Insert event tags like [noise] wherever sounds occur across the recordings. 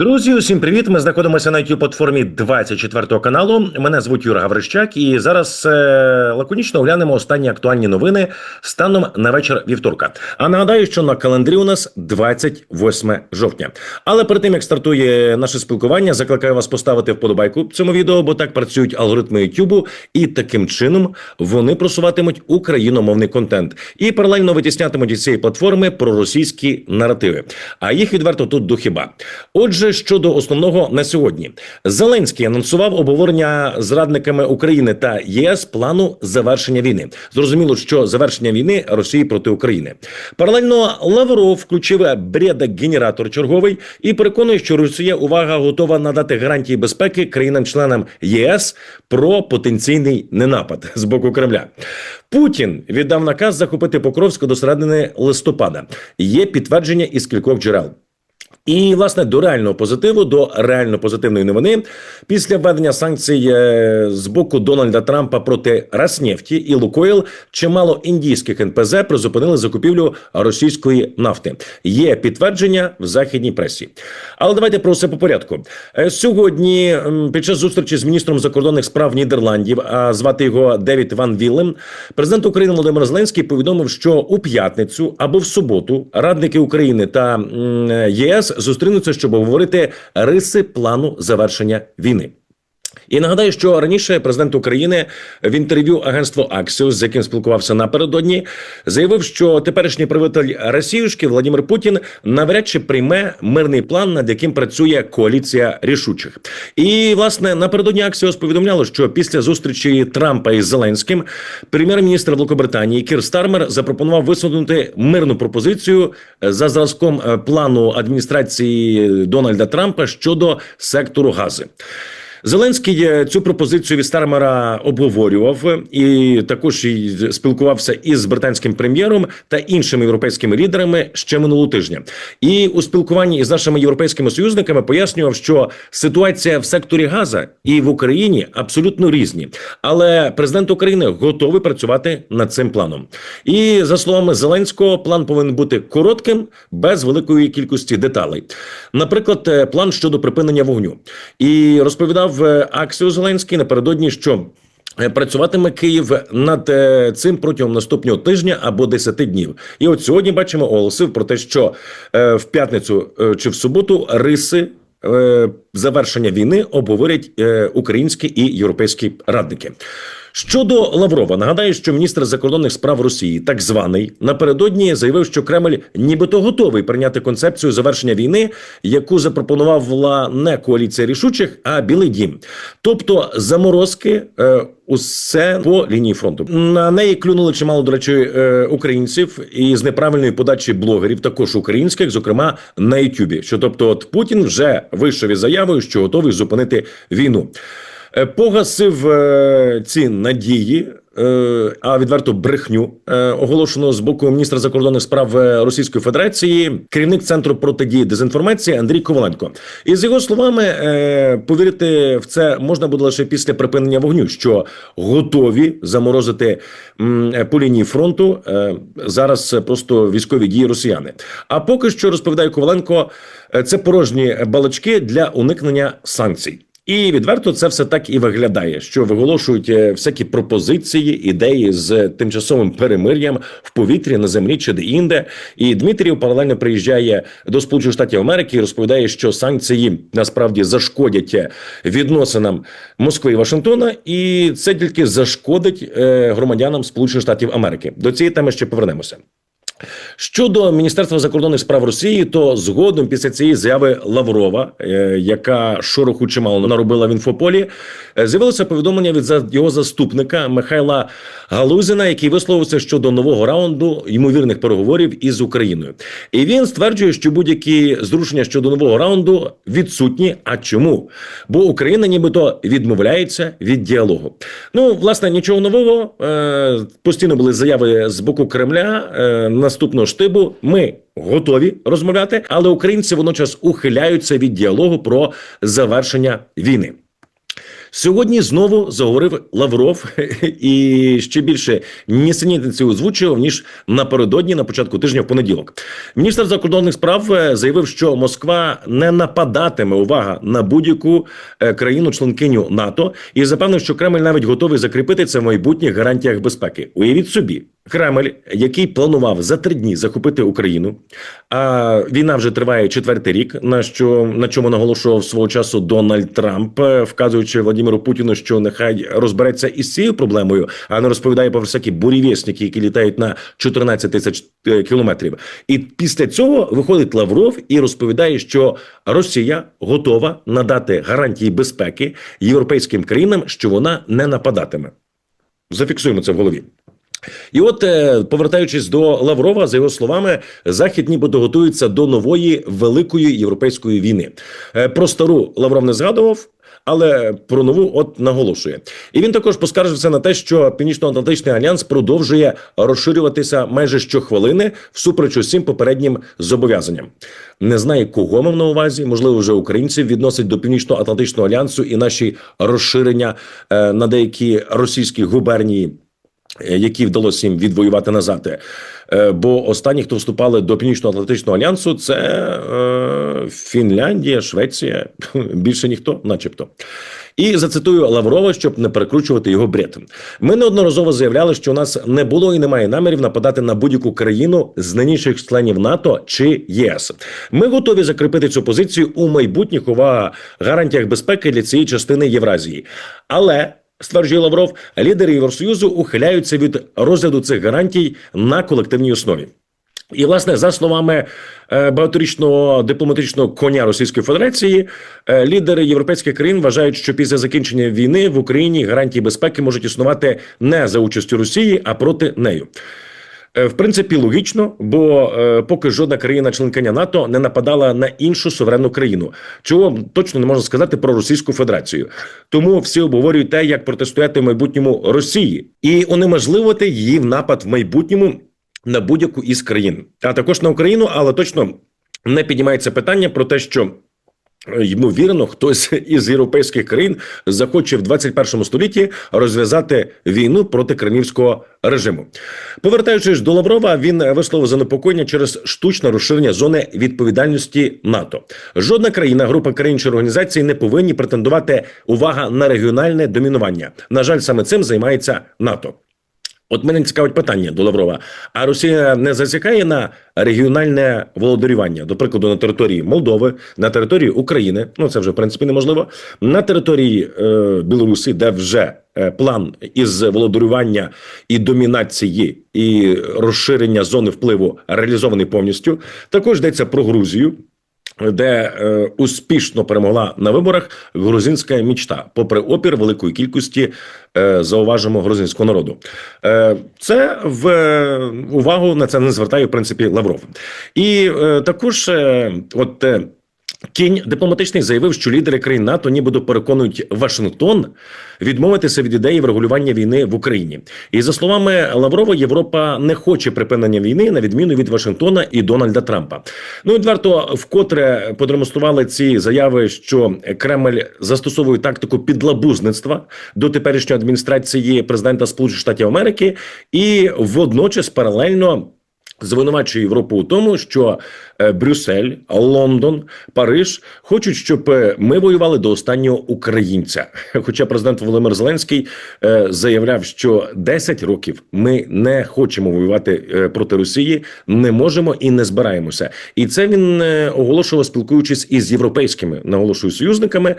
Друзі, усім привіт! Ми знаходимося на youtube платформі 24 каналу. Мене звуть Юра Гаврищак, і зараз е, лаконічно оглянемо останні актуальні новини станом на вечір вівторка. А нагадаю, що на календарі у нас 28 жовтня. Але перед тим як стартує наше спілкування, закликаю вас поставити вподобайку цьому відео, бо так працюють алгоритми YouTube, і таким чином вони просуватимуть україномовний контент і паралельно витіснятимуть із цієї платформи проросійські наративи. А їх відверто тут до хіба. Щодо основного на сьогодні, Зеленський анонсував обговорення з радниками України та ЄС плану завершення війни. Зрозуміло, що завершення війни Росії проти України. Паралельно Лавров включив бреда-генератор черговий і переконує, що Росія увага готова надати гарантії безпеки країнам-членам ЄС про потенційний ненапад з боку Кремля. Путін віддав наказ захопити Покровськ до середини листопада. Є підтвердження із кількох джерел. І власне до реального позитиву, до реально позитивної новини після введення санкцій е, з боку Дональда Трампа проти Роснефті і Лукойл чимало індійських НПЗ призупинили закупівлю російської нафти. Є підтвердження в західній пресі. Але давайте про все по порядку. Е, Сьогодні, під час зустрічі з міністром закордонних справ Нідерландів, а звати його Девід Ван Віллем, президент України Володимир Зеленський повідомив, що у п'ятницю або в суботу радники України та ЄС зустрінуться, щоб обговорити риси плану завершення війни. І нагадаю, що раніше президент України в інтерв'ю агентству Аксіос, з яким спілкувався напередодні, заявив, що теперішній правитель Росіюшки Владимир Путін навряд чи прийме мирний план, над яким працює коаліція рішучих. І власне напередодні Аксіос повідомляло, що після зустрічі Трампа із Зеленським прем'єр-міністр Великобританії Кір Стармер запропонував висунути мирну пропозицію за зразком е, плану адміністрації Дональда Трампа щодо сектору гази. Зеленський е, цю пропозицію від Стармера обговорював і також спілкувався із британським прем'єром та іншими європейськими лідерами ще минулого тижня. І у спілкуванні із нашими європейськими союзниками пояснював, що ситуація в секторі Газа і в Україні абсолютно різні. Але президент України готовий працювати над цим планом. І за словами Зеленського, план повинен бути коротким, без великої кількості деталей. Наприклад, е, план щодо припинення вогню. І розповідав е, Аксіо Зеленський напередодні, що. е, Працюватиме Київ над е, цим протягом наступного тижня або 10 днів. І от сьогодні бачимо оголосив про те, що в п'ятницю чи в суботу риси завершення війни обговорять українські і європейські радники. Щодо Лаврова, нагадаю, що міністр закордонних справ Росії, так званий, напередодні заявив, що Кремль нібито готовий прийняти концепцію завершення війни, яку запропонувала не коаліція рішучих, а Білий Дім, тобто заморозки. Е, Усе по лінії фронту на неї клюнули чимало до речі е, українців і з неправильної подачі блогерів, також українських, зокрема на Ютубі. Що тобто, от Путін вже вийшов із заявою, що готовий зупинити війну. Е, Погасив е, ці надії, е, а відверто брехню оголошеного з боку міністра закордонних справ Російської Федерації, керівник центру протидії дезінформації Андрій Коваленко. І з його словами, повірити в це можна буде лише після припинення вогню, що готові заморозити по лінії фронту зараз просто військові дії росіяни. А поки що розповідає Коваленко, це порожні балачки для уникнення санкцій. І відверто це все так і виглядає, що виголошують е, всякі пропозиції, ідеї з тимчасовим перемир'ям в повітрі на землі чи де інде. І Дмитрів паралельно приїжджає до Сполучених Штатів Америки і розповідає, що санкції насправді зашкодять е, відносинам Москви і Вашингтона, і це тільки зашкодить е, громадянам Сполучених Штатів Америки. До цієї теми ще повернемося. Щодо Міністерства закордонних справ Росії, то згодом після цієї заяви Лаврова, е, яка шороху чимало наробила в інфополі, е, з'явилося повідомлення від його заступника Михайла Галузіна, який висловився щодо нового раунду ймовірних переговорів із Україною. І він стверджує, що будь-які зрушення щодо нового раунду відсутні. А чому? Бо Україна нібито відмовляється від діалогу. Ну, власне, нічого нового. Е, постійно були заяви з боку Кремля е, наступного штибу. Ми готові розмовляти, але українці водночас ухиляються від діалогу про завершення війни. Сьогодні знову заговорив Лавров [laughs] і ще більше нісенітниці озвучував ніж напередодні на початку тижня в понеділок. Міністр закордонних справ е, заявив, що Москва не нападатиме увага на будь-яку е, країну-членкиню НАТО і запевнив, що Кремль навіть готовий закріпити це в майбутніх гарантіях безпеки. Уявіть собі. Кремль, який планував за три дні захопити Україну, а війна вже триває четвертий рік. На що на чому наголошував свого часу Дональд Трамп, е, вказуючи Владимиру Путіну, що нехай розбереться із цією проблемою, а не розповідає про всякі бурєвєсники, які літають на 14 тисяч е, кілометрів. І після цього виходить Лавров і розповідає, що Росія готова надати гарантії безпеки європейським країнам, що вона не нападатиме. Зафіксуємо це в голові. І от, е, повертаючись до Лаврова, за його словами, захід нібито готується до нової великої європейської війни. Е, Про стару Лавров не згадував. Але про нову от наголошує, і він також поскаржився на те, що Північно-Атлантичний альянс продовжує розширюватися майже щохвилини всупереч усім попереднім зобов'язанням. Не знаю, кого мав на увазі, можливо, вже українців відносить до Північно-Атлантичного альянсу і наші розширення е, на деякі російські губернії які вдалося їм відвоювати назад. Е, Бо останні, хто вступали до Північно-Атлантичного альянсу, це е, Фінляндія, Швеція, [laughs] більше ніхто, начебто. І зацитую Лаврова, щоб не перекручувати його бред. Ми неодноразово заявляли, що у нас не було і немає намірів нападати на будь-яку країну з нинішніх членів НАТО чи ЄС. Ми готові закріпити цю позицію у майбутніх увага гарантіях безпеки для цієї частини Євразії. Але Стверджує Лавров, лідери Євросоюзу ухиляються від розгляду цих гарантій на колективній основі. І, власне, за словами е, багаторічного дипломатичного коня Російської Федерації, е, лідери європейських країн вважають, що після закінчення війни в Україні гарантії безпеки можуть існувати не за участю Росії, а проти нею. Е, В принципі, логічно, бо е, поки жодна країна-членкиня НАТО не нападала на іншу суверенну країну, чого точно не можна сказати про Російську Федерацію. Тому всі обговорюють те, як протистояти в майбутньому Росії і унеможливити її в напад в майбутньому на будь-яку із країн, а також на Україну, але точно не піднімається питання про те, що. Ймовірно, хтось із європейських країн захоче в 21 столітті розв'язати війну проти кремлівського режиму. Повертаючись до Лаврова, він висловив занепокоєння через штучне розширення зони відповідальності НАТО. Жодна країна, група країн чи організацій не повинні претендувати увага на регіональне домінування. На жаль, саме цим займається НАТО. От мене цікавить питання до Лаврова. А Росія не зацікає на регіональне володарювання, до прикладу, на території Молдови, на території України. Ну це вже в принципі неможливо. На території е, Білорусі, де вже е, план із володарювання і домінації і розширення зони впливу реалізований повністю. Також йдеться про Грузію де е, успішно перемогла на виборах грузинська мічта, попри опір великої кількості е, зауважимо грузинського народу. Е, це в е, увагу на це не звертає в принципі Лавров. І е, також е, от. Кінь дипломатичний заявив, що лідери країн НАТО нібито переконують Вашингтон відмовитися від ідеї врегулювання війни в Україні. І за словами Лаврова, Європа не хоче припинення війни на відміну від Вашингтона і Дональда Трампа. Ну відверто вкотре продемонстрували ці заяви, що Кремль застосовує тактику підлабузництва до теперішньої адміністрації президента Сполучених Штатів Америки, і водночас паралельно. Звинувачує Європу у тому, що е, Брюссель, Лондон, Париж хочуть, щоб е, ми воювали до останнього українця. [laughs] Хоча президент Володимир Зеленський е, заявляв, що 10 років ми не хочемо воювати проти Росії, не можемо і не збираємося. І це він оголошував, спілкуючись із європейськими наголошую союзниками,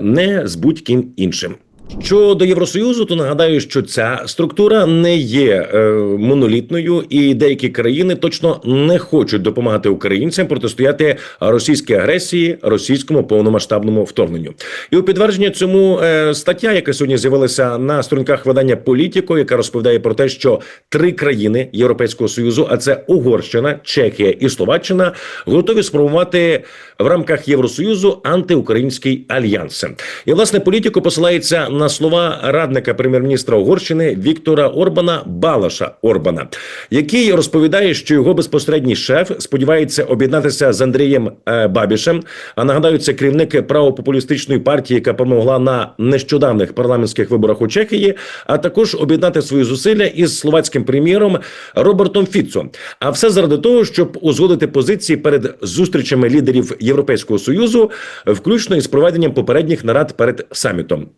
не з будь-ким іншим. Щодо Євросоюзу, то нагадаю, що ця структура не є е, монолітною, і деякі країни точно не хочуть допомагати українцям протистояти російській агресії, російському повномасштабному вторгненню. І у підтвердження цьому е, стаття, яка сьогодні з'явилася на сторінках видання Політіко, яка розповідає про те, що три країни Європейського союзу, а це Угорщина, Чехія і Словаччина, готові спробувати в рамках Євросоюзу антиукраїнський альянс. І власне політико посилається на слова радника прем'єр-міністра Угорщини Віктора Орбана Балаша Орбана, який розповідає, що його безпосередній шеф сподівається об'єднатися з Андрієм е, Бабішем. А нагадаю, це керівник правопопулістичної партії, яка перемогла на нещодавних парламентських виборах у Чехії, а також об'єднати свої зусилля із словацьким прем'єром Робертом Фіцо. А все заради того, щоб узгодити позиції перед зустрічами лідерів Європейського союзу, включно із проведенням попередніх нарад перед самітом.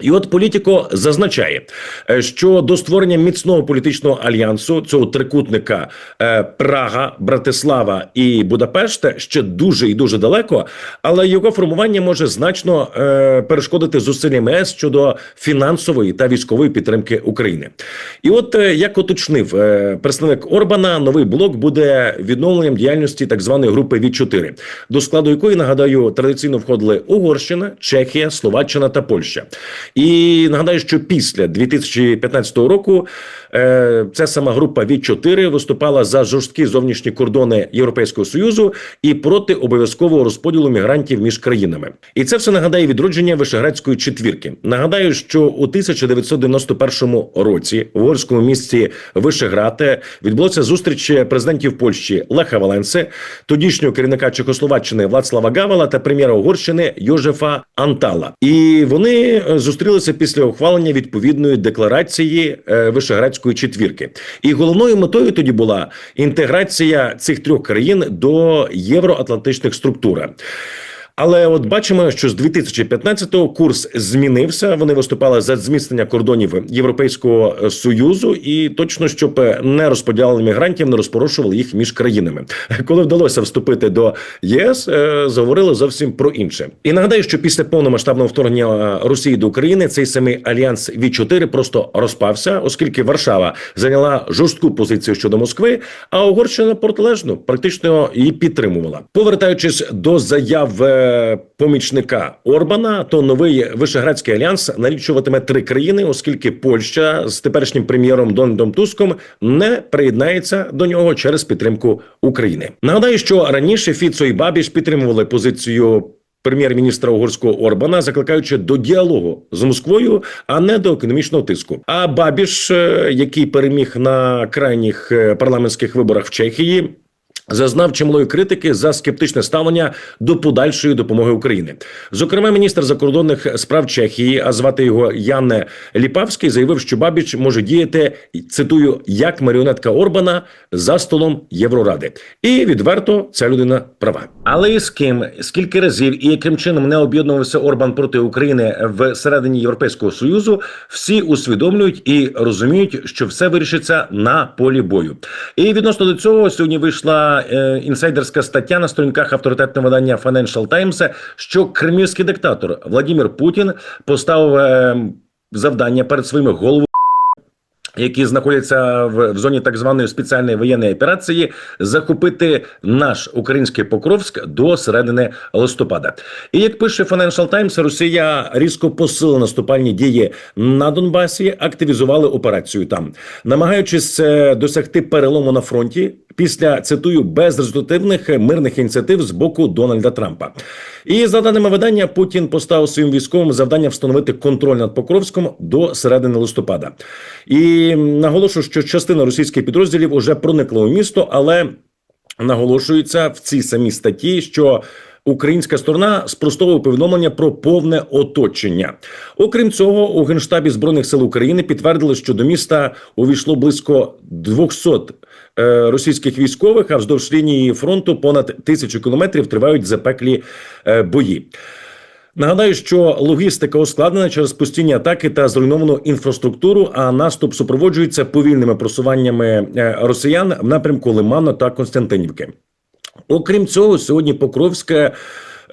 І от політико зазначає, е, що до створення міцного політичного альянсу цього трикутника е, Прага, Братислава і Будапешта ще дуже і дуже далеко, але його формування може значно е, перешкодити зусиллям ЄС щодо фінансової та військової підтримки України. І от як уточнив представник Орбана, новий блок буде відновленням діяльності так званої групи Від 4 до складу якої нагадаю традиційно входили Угорщина, Чехія, Словаччина та Польща. І нагадаю, що після 2015 року е, ця сама група від 4 виступала за жорсткі зовнішні кордони Європейського союзу і проти обов'язкового розподілу мігрантів між країнами. І це все нагадає відродження Вишеградської четвірки. Нагадаю, що у 1991 році в угорському місті Вишеград відбулася зустріч президентів Польщі Леха Валенси, тодішнього керівника Чехословаччини Владслава Гавала та прем'єра Угорщини Йожефа Антала. І вони е, зустрілися після ухвалення відповідної декларації е, Вишеградської четвірки. І головною метою тоді була інтеграція цих трьох країн до євроатлантичних структур. Але от бачимо, що з 2015-го курс змінився. Вони виступали за зміцнення кордонів Європейського союзу, і точно щоб не розподіляли мігрантів, не розпорошували їх між країнами. Коли вдалося вступити до ЄС, е, заговорили зовсім про інше. І нагадаю, що після повномасштабного вторгнення Росії до України цей самий альянс від 4 просто розпався, оскільки Варшава зайняла жорстку позицію щодо Москви, а Угорщина протилежно практично її підтримувала. Повертаючись до заяв. Помічника Орбана, то новий Вишеградський альянс налічуватиме три країни, оскільки Польща з теперішнім прем'єром Дональдом Туском не приєднається до нього через підтримку України. Нагадаю, що раніше Фіцо і Бабіш підтримували позицію. Прем'єр-міністра угорського Орбана, закликаючи до діалогу з Москвою, а не до економічного тиску. А Бабіш, е, який переміг на крайніх е, парламентських виборах в Чехії, Зазнав чималої критики за скептичне ставлення до подальшої допомоги України. Зокрема, міністр закордонних справ Чехії, а звати його Яне Ліпавський, заявив, що Бабіч може діяти цитую як маріонетка Орбана за столом Євроради, і відверто ця людина права. Але і з ким скільки разів і яким чином не об'єднувався Орбан проти України в середині Європейського союзу, всі усвідомлюють і розуміють, що все вирішиться на полі бою. І відносно до цього сьогодні вийшла е, інсайдерська стаття на сторінках авторитетного видання Financial Times, що кремлівський диктатор Владимир Путін поставив е, завдання перед своїми головами. Які знаходяться в, зоні так званої спеціальної воєнної операції, захопити наш український Покровськ до середини листопада. І як пише Financial Times, Росія різко посилила наступальні дії на Донбасі, активізували операцію там, намагаючись е, досягти перелому на фронті після цитую безрезультативних мирних ініціатив з боку Дональда Трампа. І за даними видання, Путін поставив своїм військовим завдання встановити контроль над Покровськом до середини листопада. І наголошую, що частина російських підрозділів уже проникла у місто, але наголошується в цій самій статті, що Українська сторона спростовує повідомлення про повне оточення. Окрім цього, у генштабі збройних сил України підтвердили, що до міста увійшло близько 200 е, російських військових, а вздовж лінії фронту понад тисячу кілометрів тривають запеклі е, бої. Нагадаю, що логістика ускладнена через постійні атаки та зруйновану інфраструктуру. А наступ супроводжується повільними просуваннями е, росіян в напрямку Лиману та Константинівки. Окрім цього, сьогодні Покровське е,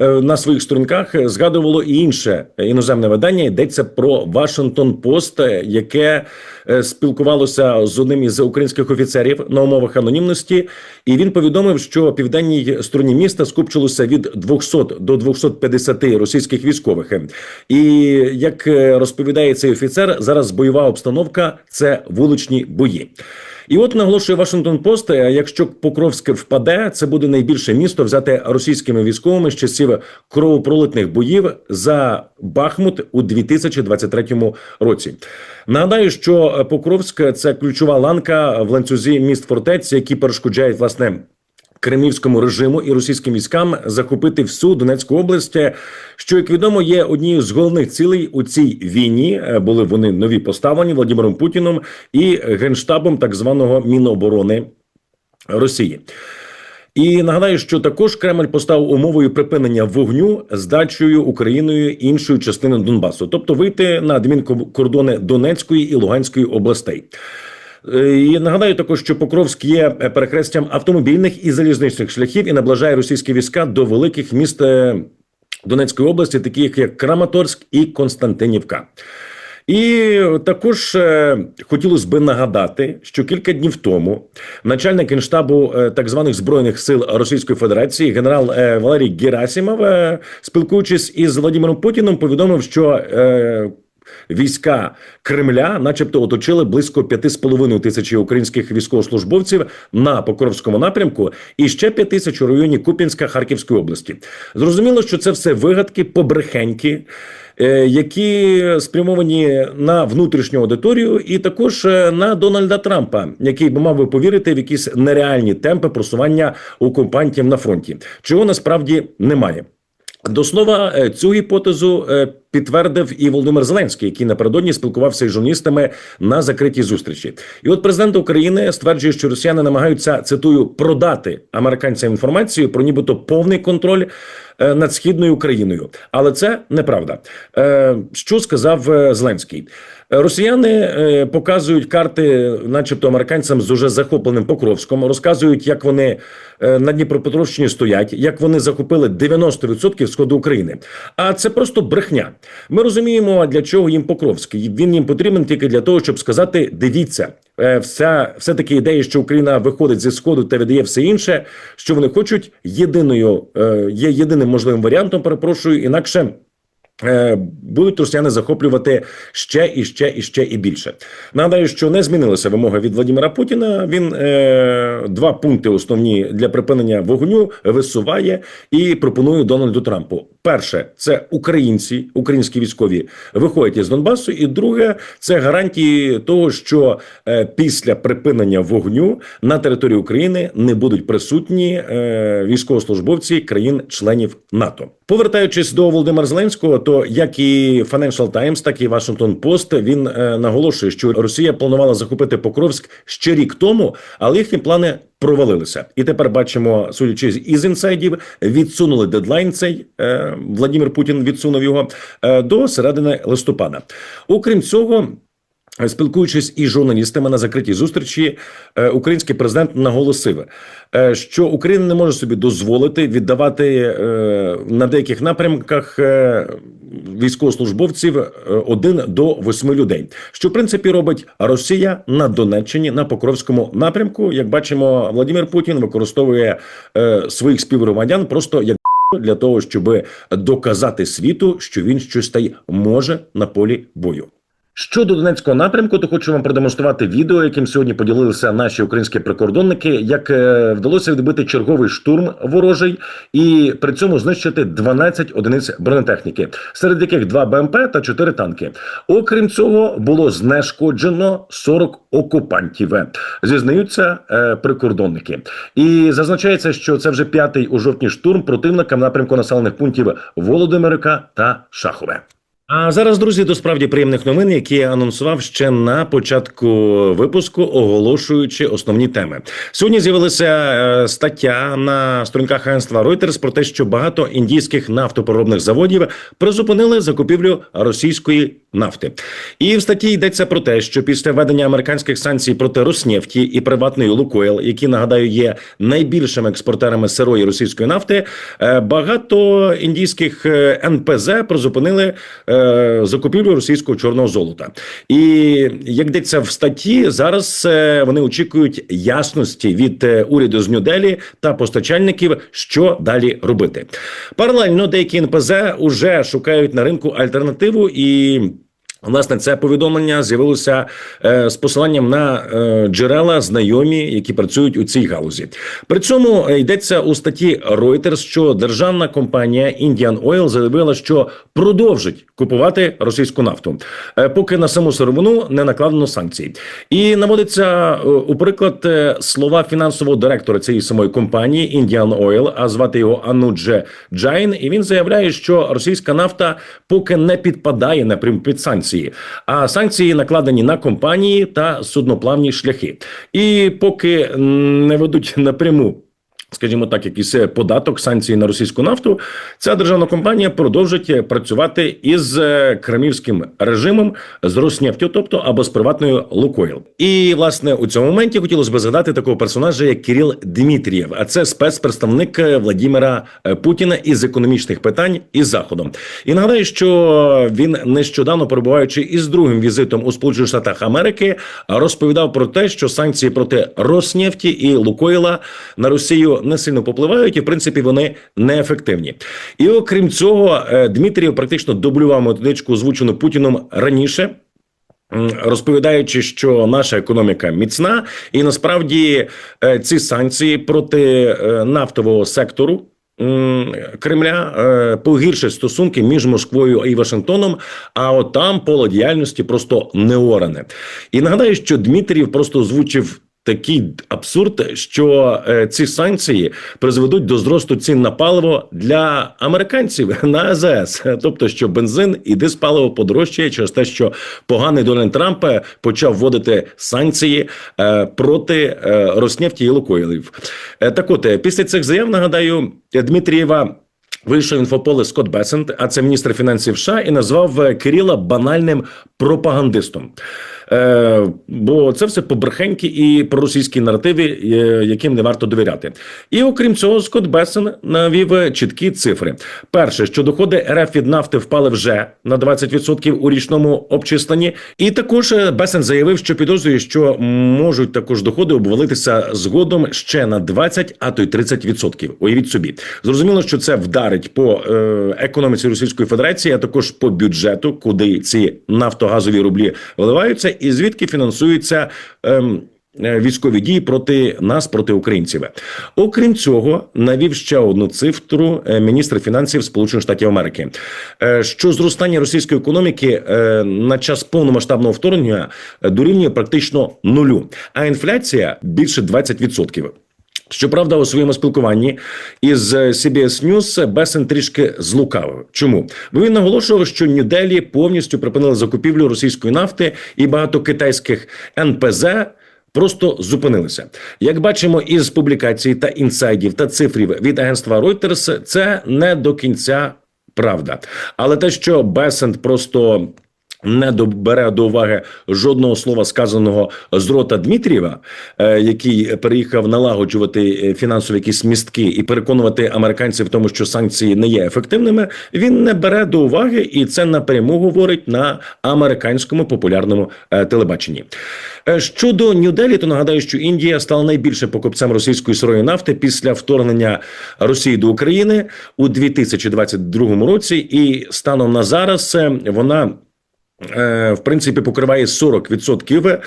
на своїх сторінках згадувало і інше іноземне видання. Йдеться про Вашингтон Пост, яке е, спілкувалося з одним із українських офіцерів на умовах анонімності, і він повідомив, що південній стороні міста скупчилося від 200 до 250 російських військових. І як е, розповідає цей офіцер, зараз бойова обстановка це вуличні бої. І от наголошує Вашингтон Пост, е, якщо Покровське впаде, це буде найбільше місто взяти російськими військовими з часів кровопролитних боїв за Бахмут у 2023 році. Нагадаю, що Покровськ це ключова ланка в ланцюзі міст фортець, які перешкоджають власне. Кремлівському режиму і російським військам захопити всю Донецьку область, що як відомо є однією з головних цілей у цій війні. Е, Були вони нові поставлені Владимиром Путіном і генштабом так званого Міноборони Росії. І нагадаю, що також Кремль поставив умовою припинення вогню здачею Україною іншої частини Донбасу, тобто вийти на адмінкордони Донецької і Луганської областей. Е, І нагадаю також, що Покровськ є е, перехрестям автомобільних і залізничних шляхів і наближає російські війська до великих міст е, Донецької області, таких як Краматорськ і Константинівка. І також хотілося би нагадати, що кілька днів тому начальник генштабу так званих збройних сил Російської Федерації, генерал Валерій Герасимов, спілкуючись із Владимиром Путіним, повідомив, що війська Кремля, начебто, оточили близько 5,5 тисячі українських військовослужбовців на Покровському напрямку, і ще 5 тисяч у районі Куп'янська Харківської області. Зрозуміло, що це все вигадки, побрехеньки. е, Які спрямовані на внутрішню аудиторію, і також е, на Дональда Трампа, який би мав би повірити в якісь нереальні темпи просування окупантів на фронті, чого насправді немає. До слова, е, цю гіпотезу підтвердив і Володимир Зеленський, який напередодні спілкувався із журналістами на закритій зустрічі. І от президент України стверджує, що росіяни намагаються цитую продати американцям інформацію про нібито повний контроль е, над східною Україною, але це неправда. Е, Що сказав е, Зеленський? Росіяни показують карти, начебто американцям з уже захопленим Покровськом, розказують, як вони на Дніпропетровщині стоять, як вони захопили 90% сходу України. А це просто брехня. Ми розуміємо, для чого їм Покровський. Він їм потрібен тільки для того, щоб сказати: дивіться, е, вся все таки ідея, що Україна виходить зі сходу та віддає все інше, що вони хочуть єдиною, е, є єдиним можливим варіантом. Перепрошую, інакше. Е, Будуть росіяни захоплювати ще і ще і ще і більше. Нагадаю, що не змінилася вимога від Владимира Путіна. Він е, два пункти основні для припинення вогню висуває і пропонує Дональду Трампу. Перше, це українці, українські військові виходять із Донбасу. І друге, це гарантії того, що е, після припинення вогню на території України не будуть присутні е, військовослужбовці країн-членів НАТО. Повертаючись до Володимира Зеленського, то як і Financial Times, так і Washington Post, він е, наголошує, що Росія планувала захопити Покровськ ще рік тому, але їхні плани провалилися. І тепер бачимо, судячи із інсайдів, відсунули дедлайн. Цей е, Владимир Путін відсунув його е, до середини листопада. Окрім цього. Спілкуючись із журналістами на закритій зустрічі, е, український президент наголосив, е, що Україна не може собі дозволити віддавати е, на деяких напрямках е, військовослужбовців е, один до восьми людей. Що в принципі робить Росія на Донеччині на Покровському напрямку. Як бачимо, Владимир Путін використовує е, своїх співгромадян просто як для того, щоб доказати світу, що він щось та й може на полі бою. Щодо Донецького напрямку, то хочу вам продемонструвати відео, яким сьогодні поділилися наші українські прикордонники, як е, вдалося відбити черговий штурм ворожий і при цьому знищити 12 одиниць бронетехніки, серед яких 2 БМП та 4 танки. Окрім цього, було знешкоджено 40 окупантів. Зізнаються е, прикордонники. І зазначається, що це вже п'ятий у жовтні штурм противника в напрямку населених пунктів Володимирика та Шахове. А зараз, друзі, до справді приємних новин, які я анонсував ще на початку випуску, оголошуючи основні теми. Сьогодні з'явилася е, стаття на сторінках агентства Reuters про те, що багато індійських нафтопереробних заводів призупинили закупівлю російської нафти. І в статті йдеться про те, що після введення американських санкцій проти Роснефті і приватної Лукойл, які нагадаю є найбільшими експортерами сирої російської нафти, е, багато індійських е, НПЗ призупинили закупівлю російського чорного золота. І як йдеться в статті, зараз е, вони очікують ясності від е, уряду з Нью-Делі та постачальників, що далі робити. Паралельно деякі НПЗ уже шукають на ринку альтернативу і. Власне, це повідомлення з'явилося е, з посиланням на е, джерела знайомі, які працюють у цій галузі. При цьому е, йдеться у статті Reuters, що державна компанія Indian Oil заявила, що продовжить купувати російську нафту, е, поки на саму сировину не накладено санкцій. І наводиться е, у приклад е, слова фінансового директора цієї самої компанії Indian Oil, а звати його Анудже Джайн. І він заявляє, що російська нафта поки не підпадає напряму під санкції, а санкції накладені на компанії та судноплавні шляхи. І поки не ведуть напряму. Скажімо так, якийсь податок санкції на російську нафту. Ця державна компанія продовжить е, працювати із е, кремлівським режимом з Роснефтю, тобто або з приватною Лукойл. І власне у цьому моменті хотілося б згадати такого персонажа, як Кирил Дмитрієв. А це спецпредставник е, Владіміра е, Путіна із економічних питань із заходом. І нагадаю, що він нещодавно перебуваючи із другим візитом у Сполучених Штатах Америки, розповідав про те, що санкції проти Роснефті і Лукойла на Росію не сильно попливають, і в принципі вони неефективні. І окрім цього, е, практично дублював методичку, озвучену Путіном раніше. Розповідаючи, що наша економіка міцна, і насправді е, ці санкції проти е, нафтового сектору Кремля погіршать стосунки між Москвою і Вашингтоном. А от там поле діяльності просто не оране. І нагадаю, що Дмитрієв просто озвучив. Такий абсурд, що е, ці санкції призведуть до зросту цін на паливо для американців [laughs] на АЗС. Тобто, що бензин і диспаливо подорожчає через те, що поганий Дональд Трамп е, почав вводити санкції е, проти Роснефті і Лукойлів. Е, так от, після цих заяв нагадаю Дмитрієва. Вийшов інфополе Скотт Бесент, а це міністр фінансів США, і назвав Кирила банальним пропагандистом. Е, бо це все побрехеньки і проросійські наративи, е, яким не варто довіряти. І окрім цього, Скотт Бесен навів чіткі цифри. Перше, що доходи РФ від нафти впали вже на 20% у річному обчисленні. І також е, Бесен заявив, що підозрює, що можуть також доходи обвалитися згодом ще на 20, а то й 30%. Уявіть собі, зрозуміло, що це вдарить по економіці Російської Федерації, а також по бюджету, куди ці нафтогазові рублі вливаються, і звідки фінансуються. ем, е, Військові дії проти нас, проти українців. Окрім цього, навів ще одну цифру е, міністр фінансів Сполучених Штатів Америки, е, що зростання російської економіки на час повномасштабного вторгнення дорівнює практично нулю, а інфляція більше 20%. Щоправда, у своєму спілкуванні із е, CBS News Бесен трішки злукавив. Чому? Бо він наголошував, що Нью-Делі повністю припинили закупівлю російської нафти і багато китайських НПЗ. Просто зупинилися. Як бачимо із публікацій та інсайдів та цифрів від агентства Reuters, це не до кінця правда. Але те, що Бесент просто не добере до уваги жодного слова сказаного з рота Дмитрієва, е, який переїхав налагоджувати е, фінансові якісь містки і переконувати американців в тому, що санкції не є ефективними. Він не бере до уваги, і це напряму говорить на американському популярному е, телебаченні. Щодо Нью-Делі, то нагадаю, що Індія стала найбільшим покупцем російської сирої нафти після вторгнення Росії до України у 2022 році, і станом на зараз вона в принципі покриває 40%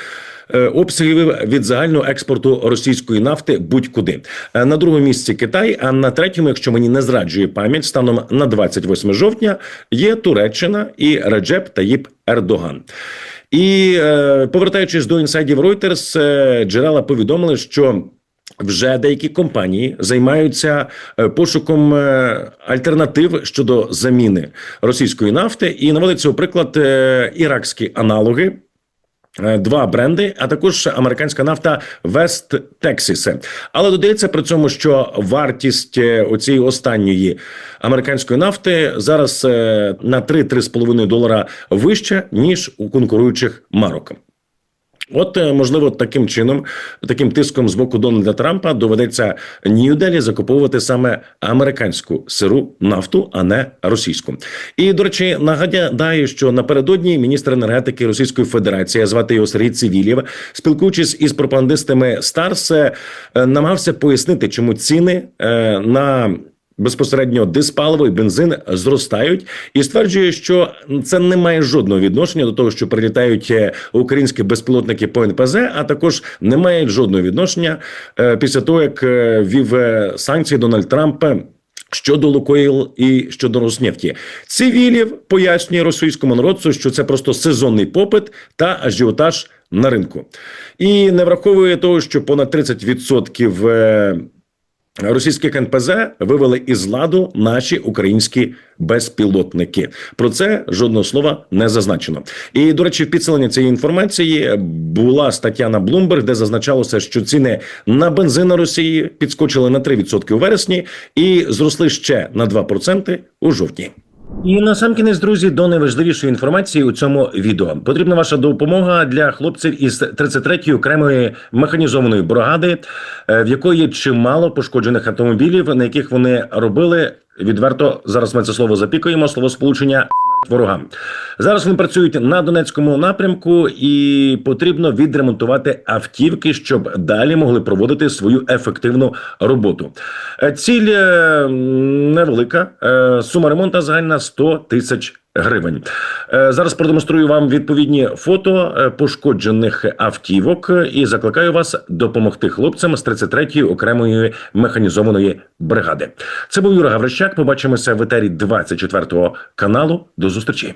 е, обсягів від загального експорту російської нафти будь-куди. Е, На другому місці Китай, а на третьому, якщо мені не зраджує пам'ять, станом на 28 жовтня є Туреччина і Реджеп Таїп Ердоган. І е, повертаючись до інсайдів Reuters, е, джерела повідомили, що вже деякі компанії займаються е, пошуком е, альтернатив щодо заміни російської нафти, і наводиться приклад е, іракські аналоги. Два бренди, а також американська нафта West Texas. Але додається при цьому, що вартість оцієї останньої американської нафти зараз на 3-3,5 долара вища ніж у конкуруючих марок. От е, можливо таким чином, таким тиском з боку Дональда Трампа доведеться Нью-Делі закуповувати саме американську сиру нафту, а не російську. І до речі, нагадаю, що напередодні міністр енергетики Російської Федерації, звати його Сергій Цивілєв, спілкуючись із пропагандистами Старс, е, намагався пояснити, чому ціни е, на безпосередньо диспаливо і бензин зростають, і стверджує, що це не має жодного відношення до того, що прилітають е, українські безпілотники по НПЗ, а також не має жодного відношення е, після того, як е, ввів е, санкції Дональд Трамп. Щодо Лукойл і щодо Роснефті, цивілів пояснює російському народцю, що це просто сезонний попит та ажіотаж на ринку, і не враховує того, що понад 30% е, російських НПЗ вивели із ладу наші українські безпілотники. Про це жодного слова не зазначено. І до речі, в підсиленні цієї інформації була стаття на Bloomberg, де зазначалося, що ціни на бензин на Росії підскочили на 3% у вересні і зросли ще на 2% у жовтні. І на сам кінець, друзі, до найважливішої інформації у цьому відео потрібна ваша допомога для хлопців із 33-ї окремої механізованої бригади, е, в якої є чимало пошкоджених автомобілів, на яких вони робили відверто. Зараз ми це слово запікуємо. Слово сполучення «смерть ворогам. Зараз вони працюють на Донецькому напрямку, і потрібно відремонтувати автівки, щоб далі могли проводити свою ефективну роботу. Е, Ціль е, невелика. Е, Сума ремонту загальна 100 тисяч гривень. Е, Зараз продемонструю вам відповідні фото е, пошкоджених автівок і закликаю вас допомогти хлопцям з 33-ї окремої механізованої бригади. Це був Юра Гаврищак. Побачимося в етері 24 каналу. До зустрічі.